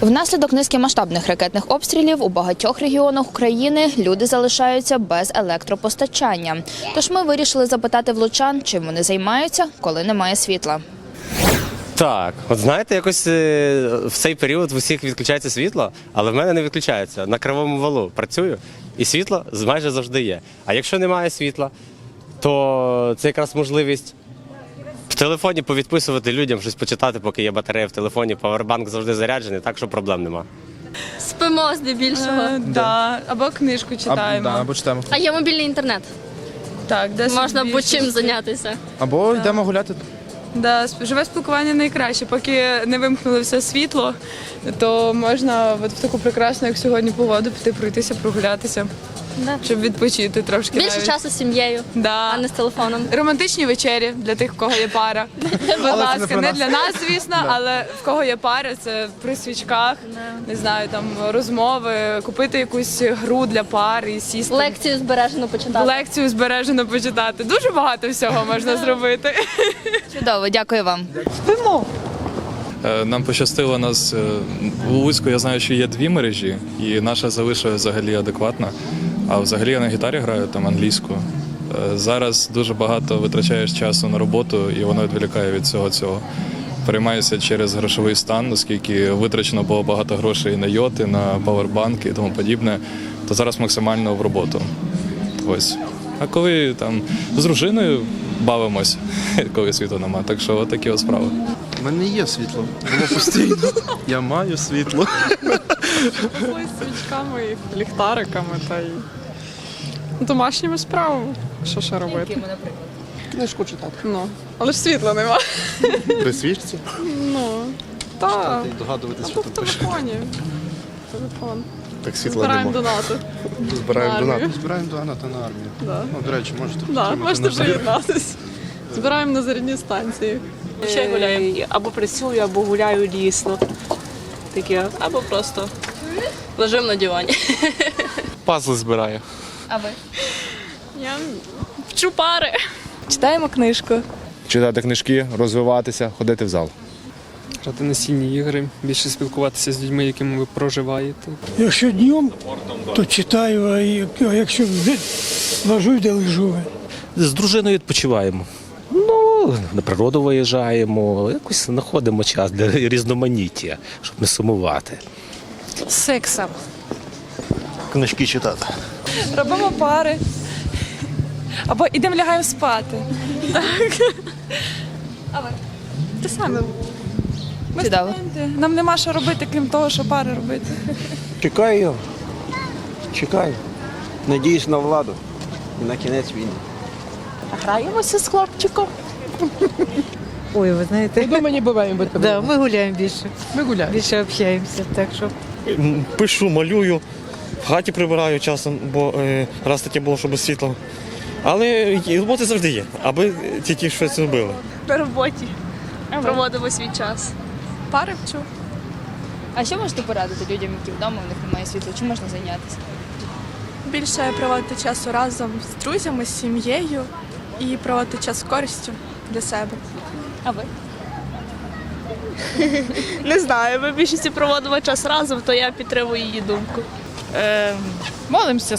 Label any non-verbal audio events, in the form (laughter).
Внаслідок низки масштабних ракетних обстрілів у багатьох регіонах України люди залишаються без електропостачання. Тож ми вирішили запитати влучан, чим вони займаються, коли немає світла. Так, от знаєте, якось е, в цей період в усіх відключається світло, але в мене не відключається. На кривому валу працюю, і світло майже завжди є. А якщо немає світла, то це якраз можливість телефоні повідписувати людям, щось почитати, поки є батарея в телефоні. Павербанк завжди заряджений, так що проблем нема. Спимо здебільшого. Е, Да. Або книжку читаємо. Або, да, або читаємо. А є мобільний інтернет. Так, де Можна собі будь-чим щось- зайнятися. Або йдемо гуляти. Да, сп- живе спілкування найкраще. Поки не вимкнули все світло, то можна от в таку прекрасну, як сьогодні, погоду піти пройтися, прогулятися, Да. щоб відпочити трошки. Більше навіть. часу з сім'єю, Да. а не з телефоном. Романтичні вечері для тих, в кого є пара. (laughs) Будь ласка, не для нас, звісно, але в кого є пара, це при свічках, не знаю, там розмови, купити якусь гру для пари і сісти. Лекцію збережено почитати. Лекцію збережено почитати. Дуже багато всього можна (laughs) зробити. Чудово, дякую вам. Е, Нам пощастило нас е, у Луцьку. Я знаю, що є дві мережі, і наша залишилася взагалі адекватна. А взагалі я на гітарі граю там англійську. Е, Зараз дуже багато витрачаєш часу на роботу, і воно відволікає від всього цього. Переймаюся через грошовий стан, оскільки витрачено було багато грошей на йоти, на павербанки і тому подібне. То зараз максимально в роботу. Ось. А коли там з дружиною бавимось, (laughs) коли світу нема. Так що от такі от справи. У мене є світло. Було постійно. Я маю світло. Свічками, і ліхтариками та й домашніми справами. Що ще робити? Книжку читати. Ну, але ж світла нема. При свічці. Ну, та Догадуватись, або в телефоні. Телефон. Так світла Збираємо нема. донати. Збираємо армію. донати. Збираємо донати на армію. Да. Ну, до речі, можете Да, підтримати можете приєднатись. Збираємо на зарядні станції. Ще гуляю. Або працюю, або гуляю дійсно. Таке. Або просто лежим на дивані. Пазли збираю. А ви? Я вчу пари. Читаємо книжку. читати книжки, розвиватися, ходити в зал. Грати настільні ігри, більше спілкуватися з людьми, якими ви проживаєте. Якщо днем, то читаю, а якщо де- ложу, де лежу. З дружиною відпочиваємо. Ну, на природу виїжджаємо, якось знаходимо час для різноманіття, щоб не сумувати. Сексом. Книжки читати. Робимо пари. Або ідемо лягаємо спати. Те саме. Ми Чудово. студенти. Нам нема що робити, крім того, що пари робити. Чекаю. Чекаю. Надіюсь на владу. І на кінець війни. Граємося з хлопчиком. (laughs) Ой, ви знаєте. Вдома не буваємо. Да, ми гуляємо більше. Ми гуляємо. Більше общаємося, так що. Пишу, малюю, в хаті прибираю часом, бо е, раз таке було, що без світла. Але і роботи завжди є, аби тільки щось робили. На роботі. Проводимо свій час. Пари вчу. А що можете порадити людям, які вдома у них немає світла? Чим можна зайнятися? Більше проводити часу разом з друзями, з сім'єю і проводити час з користю для себе. А ви? (laughs) Не знаю, ми більшості проводимо час разом, то я підтримую її думку. Молимося